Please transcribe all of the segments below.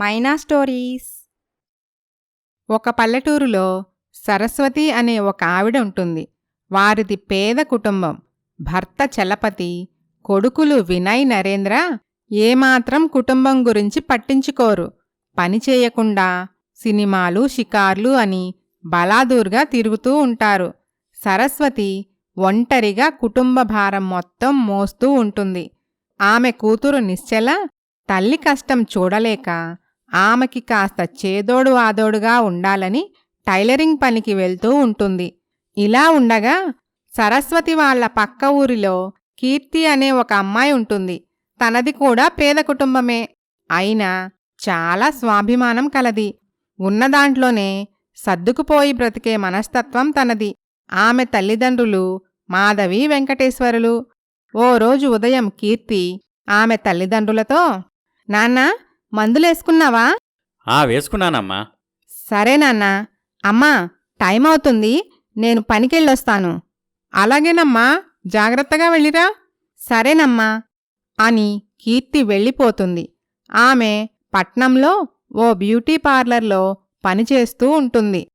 మైనా stories. ఒక పల్లెటూరులో సరస్వతి అనే ఒక ఆవిడ ఉంటుంది. వారిది పేద కుటుంబం. భర్త చలపతి కొడుకులు వినయ్ నరేంద్ర ఏమాత్రం కుటుంబం గురించి పట్టించుకోరు. పని చేయకుండా సినిమాలు షికార్లు అని బలాదూర్గా తిరుగుతూ ఉంటారు. సరస్వతి ఒంటరిగా కుటుంబ భారం మొత్తం మోస్తూ ఉంటుంది. ఆమె కూతురు నిశ్చల తల్లి కష్టం చూడలేక ఆమెకి కాస్త చేదోడు ఆదోడుగా ఉండాలని టైలరింగ్ పనికి వెళ్తూ ఉంటుంది. ఇలా ఉండగా సరస్వతి వాళ్ళ పక్క ఊరిలో కీర్తి అనే ఒక అమ్మాయి ఉంటుంది. తనది కూడా పేద కుటుంబమే. అయినా చాలా స్వాభిమానం కలది. ఉన్నదాంట్లోనే సర్దుకుపోయి బ్రతికే మనస్తత్వం తనది. ఆమె తల్లిదండ్రులు మాధవి వెంకటేశ్వరులు. ఓ రోజు ఉదయం కీర్తి ఆమె తల్లిదండ్రులతో నాన్నా మందులేసుకున్నావా? ఆ వేసుకున్నానమ్మా. సరే నాన్నా. అమ్మా టైం అవుతుంది. నేను పనికెళ్ళొస్తాను. అలాగేనమ్మా. జాగ్రత్తగా వెళ్ళిరా. సరేనమ్మా. అని కీర్తి వెళ్ళిపోతుంది. ఆమె పట్నంలో ఓ బ్యూటీ పార్లర్లో పనిచేస్తూ ఉంటుంది.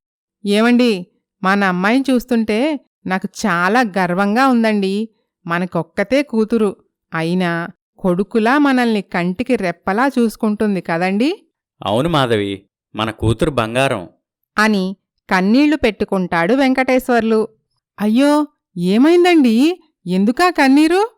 ఏమండి మన అమ్మాయిని చూస్తుంటే నాకు చాలా గర్వంగా ఉందండి. మనకొక్కతే కూతురు. అయినా కొడుకులా మనల్ని కంటికి రెప్పలా చూసుకుంటుంది కదండి? అవును మాధవి మన కూతురు బంగారం. అని కన్నీళ్ళు పెట్టుకుంటాడు వెంకటేశ్వర్లు. అయ్యో ఏమైందండి? ఎందుకా కన్నీరు?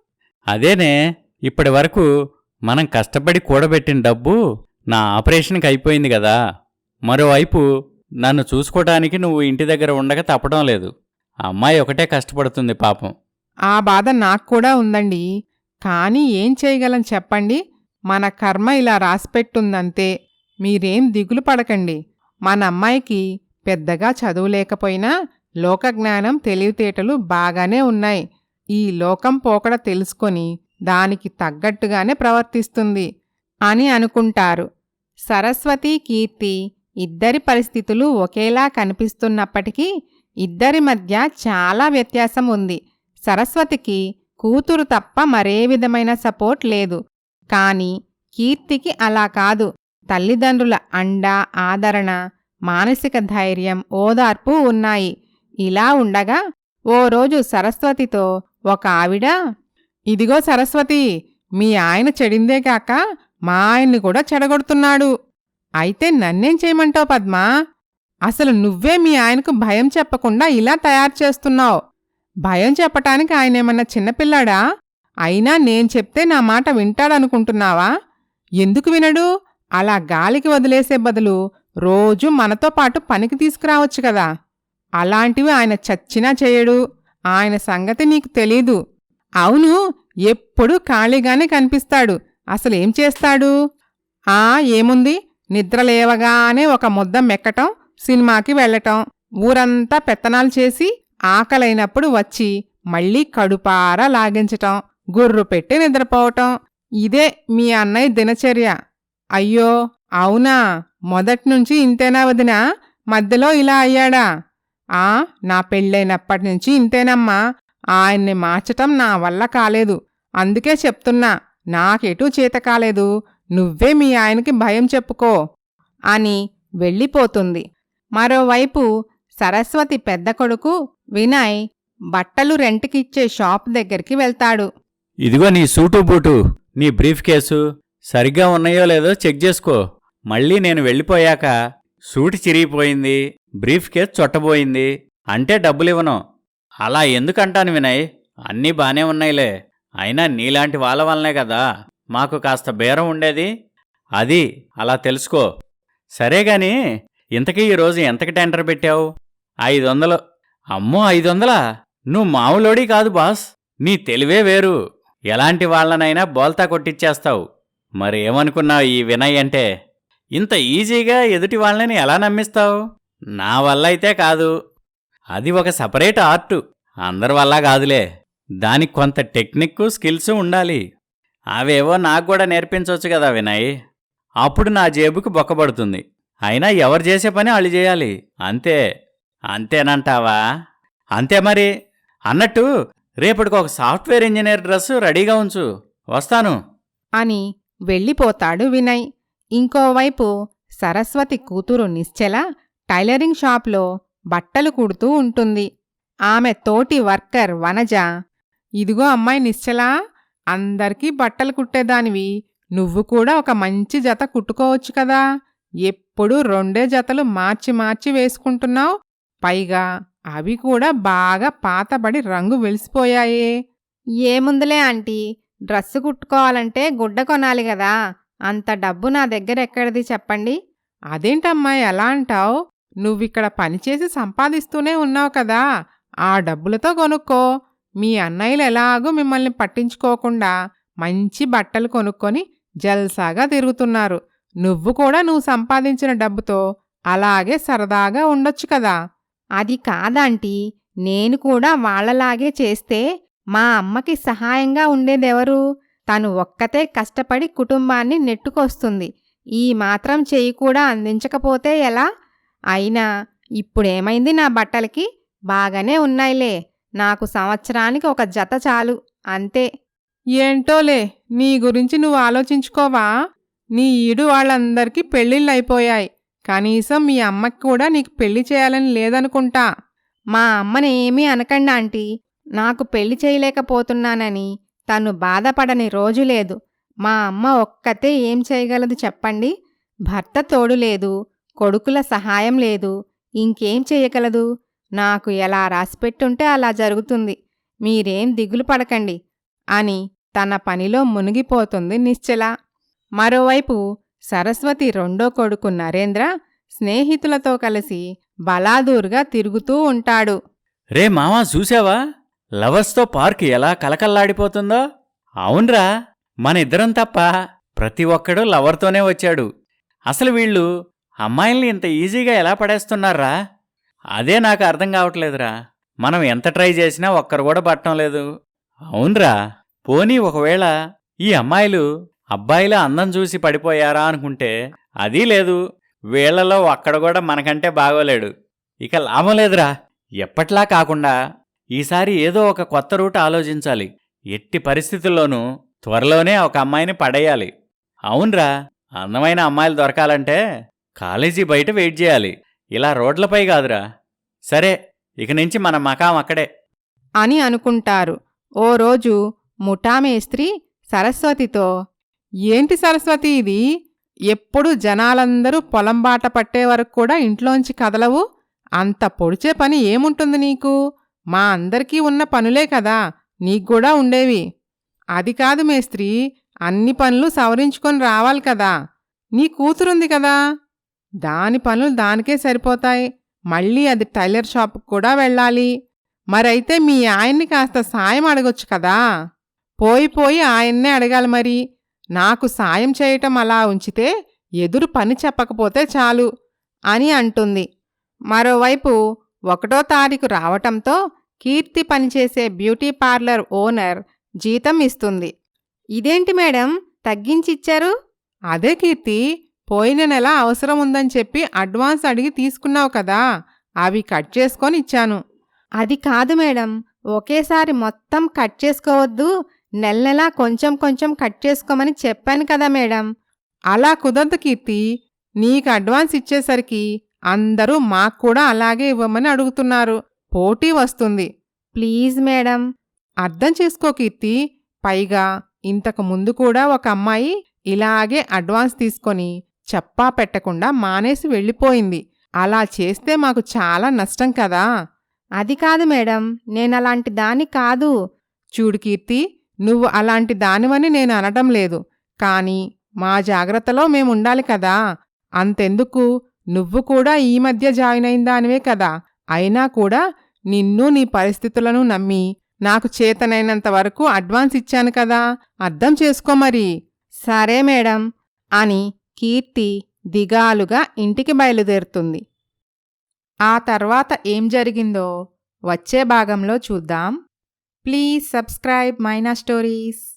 అదేనే ఇప్పటి వరకు మనం కష్టపడి కూడబెట్టిన డబ్బు నా ఆపరేషన్కి అయిపోయింది కదా మరోవైపు నన్ను చూసుకోవడానికి నువ్వు ఇంటి దగ్గర ఉండక తప్పడం లేదు. అమ్మాయి ఒకటే కష్టపడుతుంది పాపం. ఆ బాధ నాకు కూడా ఉందండి. కానీ ఏం చేయగలం చెప్పండి? మన కర్మ ఇలా రాసిపెట్టుందంతే. మీరేం దిగులు పడకండి. మన అమ్మాయికి పెద్దగా చదువు లేకపోయినా లోకజ్ఞానం తెలివితేటలు బాగానే ఉన్నాయి. ఈ లోకం పోకడ తెలుసుకొని దానికి తగ్గట్టుగానే ప్రవర్తిస్తుంది అని అనుకుంటారు. సరస్వతి కీర్తి ఇద్దరి పరిస్థితులు ఒకేలా కనిపిస్తున్నప్పటికీ ఇద్దరి మధ్య చాలా వ్యత్యాసం ఉంది సరస్వతికి కూతురు తప్ప మరే విధమైన సపోర్ట్ లేదు. కానీ కీర్తికి అలా కాదు. తల్లిదండ్రుల అండ ఆదరణ మానసిక ధైర్యం ఓదార్పు ఉన్నాయి. ఇలా ఉండగా ఓ రోజు సరస్వతితో ఒక ఆవిడ ఇదిగో సరస్వతి మీ ఆయన చెడిందే కాక మా ఆయన్ని కూడా చెడగొడుతున్నాడు. అయితే నన్నేం చేయమంటావు పద్మా? అసలు నువ్వే మీ ఆయనకు భయం చెప్పకుండా ఇలా తయారు చేస్తున్నావు. భయం చెప్పటానికి ఆయనేమన్నా చిన్నపిల్లాడా అయినా నేను చెప్తే నా మాట వింటాడనుకుంటున్నావా? ఎందుకు వినడు? అలా గాలికి వదిలేసే బదులు రోజు మనతో పాటు పనికి తీసుకురావచ్చు కదా. అలాంటివి ఆయన చచ్చినా చేయడు. ఆయన సంగతి నీకు తెలీదు. అవును ఎప్పుడూ ఖాళీగానే కనిపిస్తాడు. అసలేం చేస్తాడు? ఆ ఏముంది? నిద్రలేవగానే ఒక ముద్ద మెక్కటం సినిమాకి వెళ్ళటం ఊరంతా పెత్తనాలు చేసి ఆకలైనప్పుడు వచ్చి మళ్ళీ కడుపార లాగించటం గుర్రు పెట్టి నిద్రపోవటం. ఇదే మీ అన్నయ్య దినచర్య. అయ్యో అవునా? మొదట్నుంచి ఇంతేనా వదినా? మధ్యలో ఇలా అయ్యాడా? ఆ నా పెళ్ళైనప్పటి నుంచి ఇంతేనమ్మా. ఆయన్ని మార్చటం నా వల్ల కాలేదు. అందుకే చెప్తున్నా నాకెటూ చేత కాలేదు. నువ్వే మీ ఆయనకి భయం చెప్పుకో అని వెళ్ళిపోతుంది. మరోవైపు సరస్వతి పెద్ద కొడుకు వినయ్ బట్టలు రెంట్కిచ్చే షాప్ దగ్గరికి వెళ్తాడు. ఇదిగో నీ సూటు బూటు నీ బ్రీఫ్ కేసు. సరిగ్గా ఉన్నాయో లేదో చెక్ చేసుకో. మళ్ళీ నేను వెళ్ళిపోయాక సూటు చిరిగిపోయింది బ్రీఫ్ కేస్ చొట్టబోయింది. అంటే డబ్బులివ్వను అలా ఎందుకంటాను వినయ్? అన్నీ బానే ఉన్నాయిలే. అయినా నీలాంటి వాళ్ళ వల్లనే కదా మాకు కాస్త బేరం ఉండేది? అది అలా తెలుసుకో. సరే గాని ఇంతకీ ఈరోజు ఎంతకి టెండర్ పెట్టావు? ఐదు వందలు అమ్మో ఐదు వందలా నువ్వు మామూలోడి కాదు బాస్. నీ తెలివే వేరు. ఎలాంటి వాళ్ళనైనా బోల్తా కొట్టిచ్చేస్తావు. మరి ఏమనుకున్నావు ఈ వినయ్ అంటే? ఇంత ఈజీగా ఎదుటి వాళ్ళని ఎలా నమ్మిస్తావు? నా వల్ల అయితే కాదు. అది ఒక సపరేట్ ఆర్టు. అందరి వల్ల కాదులే. దానికి కొంత టెక్నిక్ స్కిల్స్ ఉండాలి. అవేవో నాకు కూడా నేర్పించవచ్చు కదా వినయ్. అప్పుడు నా జేబుకు బొక్కబడుతుంది అయినా ఎవరు చేసే పని వాళ్ళు చేయాలి. అంతే. అంతేనంటావా? అంతే మరి. అన్నట్టు రేపటికి ఒక సాఫ్ట్వేర్ ఇంజనీర్ డ్రెస్ రెడీగా ఉంచు. వస్తాను. అని వెళ్ళిపోతాడు వినయ్. ఇంకోవైపు సరస్వతి కూతురు నిశ్చల టైలరింగ్ షాప్లో బట్టలు కుడుతూ ఉంటుంది. ఆమె తోటి వర్కర్ వనజ ఇదిగో అమ్మాయి నిశ్చలా అందరికీ బట్టలు కుట్టేదానివి. నువ్వు కూడా ఒక మంచి జత కుట్టుకోవచ్చు కదా. ఎప్పుడూ రెండే జతలు మార్చి మార్చి వేసుకుంటున్నావు. పైగా అవి కూడా బాగా పాతబడి రంగు వెలిసిపోయాయే. ఏముందులే ఆంటీ డ్రెస్సు కుట్టుకోవాలంటే గుడ్డ కొనాలి కదా. అంత డబ్బు నా దగ్గర ఎక్కడిది చెప్పండి? అదేంటమ్మాయి ఎలా అంటావు? నువ్విక్కడ పనిచేసి సంపాదిస్తూనే ఉన్నావు కదా. ఆ డబ్బులతో కొనుక్కో. మీ అన్నయ్యలు ఎలాగూ మిమ్మల్ని పట్టించుకోకుండా మంచి బట్టలు కొనుక్కొని జల్సాగా తిరుగుతున్నారు. నువ్వు కూడా నువ్వు సంపాదించిన డబ్బుతో అలాగే సరదాగా ఉండొచ్చు కదా. అది కాదాంటీ నేను కూడా వాళ్ళలాగే చేస్తే మా అమ్మకి సహాయంగా ఉండేదెవరు? తను ఒక్కతే కష్టపడి కుటుంబాన్ని నెట్టుకొస్తుంది. ఈ మాత్రం చెయ్యి కూడా అందించకపోతే ఎలా? అయినా ఇప్పుడేమైంది నా బట్టలకి? బాగానే ఉన్నాయిలే. నాకు సంవత్సరానికి ఒక జత చాలు. అంతే. ఏంటోలే నీ గురించి నువ్వు ఆలోచించుకోవా? నీ ఈడు వాళ్ళందరికీ పెళ్ళిళ్ళైపోయాయి కనీసం మీ అమ్మకి కూడా నీకు పెళ్ళి చేయాలని లేదనుకుంటా. మా అమ్మని ఏమీ అనకండి ఆంటీ. నాకు పెళ్ళి చేయలేకపోతున్నానని తను బాధపడని రోజు లేదు. మా అమ్మ ఒక్కతే ఏం చేయగలదు చెప్పండి? భర్త తోడు లేదు. కొడుకుల సహాయం లేదు. ఇంకేం చేయగలదు? నాకు ఎలా రాసిపెట్టుంటే అలా జరుగుతుంది. మీరేం దిగులు పడకండి అని తన పనిలో మునిగిపోతుంది నిశ్చల. మరోవైపు సరస్వతి రెండో కొడుకు నరేంద్ర స్నేహితులతో కలిసి బలాదూర్గా తిరుగుతూ ఉంటాడు. రే మావా చూసావా లవర్స్తో పార్క్ ఎలా కలకల్లాడిపోతుందో అవునరా మన ఇద్దరం తప్ప ప్రతి ఒక్కడు లవర్తోనే వచ్చాడు. అసలు వీళ్ళు అమ్మాయిల్ని ఇంత ఈజీగా ఎలా పడేస్తున్నారా? అదే నాకు అర్థం కావట్లేదురా. మనం ఎంత ట్రై చేసినా ఒక్కరు కూడా పట్టడం లేదు. అవునరా పోనీ ఒకవేళ ఈ అమ్మాయిలు అబ్బాయిల అందం చూసి పడిపోయారా అనుకుంటే అదీ లేదు. వీళ్ళలో ఒక్కడ కూడా మనకంటే బాగోలేడు. ఇక లాభం లేదురా. ఎప్పట్లా కాకుండా ఈసారి ఏదో ఒక కొత్త రూట్ ఆలోచించాలి. ఎట్టి పరిస్థితుల్లోనూ త్వరలోనే ఒక అమ్మాయిని పడేయాలి. అవునరా. అందమైన అమ్మాయిలు దొరకాలంటే కాలేజీ బయట వెయిట్ చేయాలి. ఇలా రోడ్లపై కాదురా. సరే ఇక నుంచి మన మకాం అక్కడే. అని అనుకుంటారు. ఓ రోజు ముఠామేస్త్రి సరస్వతితో ఏంటి సరస్వతి ఇది? ఎప్పుడు జనాలందరూ పొలం బాట పట్టే వరకు కూడా ఇంట్లోంచి కదలవు? అంత పొడిచే పని ఏముంటుంది నీకు? మా అందరికీ ఉన్న పనులే కదా నీకు కూడా ఉండేవి. అది కాదు మేస్త్రి అన్ని పనులు సవరించుకొని రావాలి కదా. నీ కూతురుంది కదా. దాని పనులు దానికే సరిపోతాయి. మళ్ళీ అది టైలర్ షాప్కి కూడా వెళ్ళాలి. మరైతే మీ ఆయన్ని కాస్త సాయం అడగొచ్చు కదా. పోయి పోయి ఆయన్నే అడగాలి మరి. నాకు సాయం చేయటం అలా ఉంచితే ఎదురు పని చెప్పకపోతే చాలు అని అంటుంది. మరోవైపు ఒకటో తారీఖు రావటంతో కీర్తి పనిచేసే బ్యూటీ పార్లర్ ఓనర్ జీతం ఇస్తుంది. ఇదేంటి మేడం? తగ్గించిచ్చారు అదే కీర్తి పోయిన నెల అవసరం ఉందని చెప్పి అడ్వాన్స్ అడిగి తీసుకున్నావు కదా అవి కట్ చేసుకొని ఇచ్చాను. అది కాదు మేడం ఒకేసారి మొత్తం కట్ చేసుకోవద్దు నెల నెలా కొంచెం కొంచెం కట్ చేసుకోమని చెప్పాను కదా మేడం. అలా కుదరదు కీర్తి. నీకు అడ్వాన్స్ ఇచ్చేసరికి అందరూ మాకు కూడా అలాగే ఇవ్వమని అడుగుతున్నారు. పోటీ వస్తుంది. Please madam. అర్థం చేసుకో కీర్తి. పైగా ఇంతకు ముందు కూడా ఒక అమ్మాయి ఇలాగే అడ్వాన్స్ తీసుకొని చెప్పా పెట్టకుండా మానేసి వెళ్ళిపోయింది. అలా చేస్తే మాకు చాలా నష్టం కదా. అది కాదు మేడం. నేనలాంటి దాన్ని కాదు. చూడు కీర్తి నువ్వు అలాంటి దానివని నేను అనటం లేదు. కానీ మా జాగ్రత్తలో మేముండాలి కదా. అంతెందుకు? నువ్వు కూడా ఈ మధ్య జాయిన్ అయిన దానివే కదా. అయినా కూడా నిన్ను నీ పరిస్థితులను నమ్మి నాకు చేతనైనంత వరకు అడ్వాన్స్ ఇచ్చాను కదా. అర్థం చేసుకో మరి. సరే మేడం అని కీర్తి దిగాలుగా ఇంటికి బయలుదేరుతుంది. ఆ తర్వాత ఏం జరిగిందో వచ్చే భాగంలో చూద్దాం. Please subscribe Maina stories.